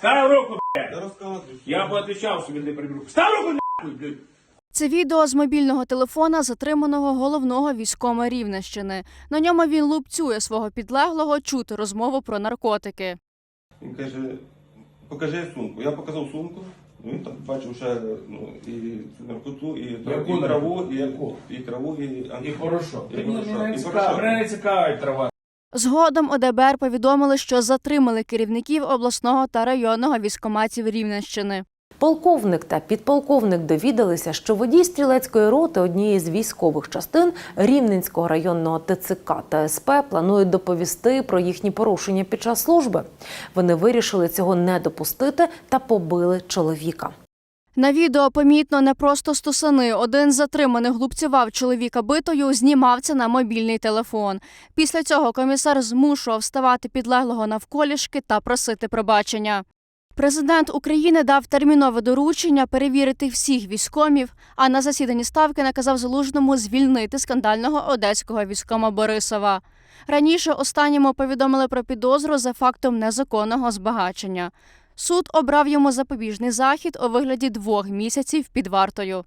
Став руку, блядь. Я розказую. Я собі не приберу. Став руку, нахуй, блядь. Це відео з мобільного телефона затриманого головного військома Рівненщини. На ньому він лупцює свого підлеглого чути розмову про наркотики. Він каже, покажи сумку. Я показав сумку. Ну, Він там бачив ще ну, і наркоту, і, Яку і траву, і, і траву, і, І хорошо. І Мені хорошо. не І цікаво, хорошо. мене не цікавить трава. Згодом ОДБР повідомили, що затримали керівників обласного та районного військоматів Рівненщини. Полковник та підполковник довідалися, що водій стрілецької роти однієї з військових частин Рівненського районного ТЦК та СП планують доповісти про їхні порушення під час служби. Вони вирішили цього не допустити та побили чоловіка. На відео помітно не просто стусани. Один з затриманих глупцював чоловіка битою, знімав це на мобільний телефон. Після цього комісар змушував ставати підлеглого навколішки та просити пробачення. Президент України дав термінове доручення перевірити всіх військомів, а на засіданні ставки наказав залужному звільнити скандального одеського військома Борисова. Раніше останньому повідомили про підозру за фактом незаконного збагачення. Суд обрав йому запобіжний захід у вигляді двох місяців під вартою.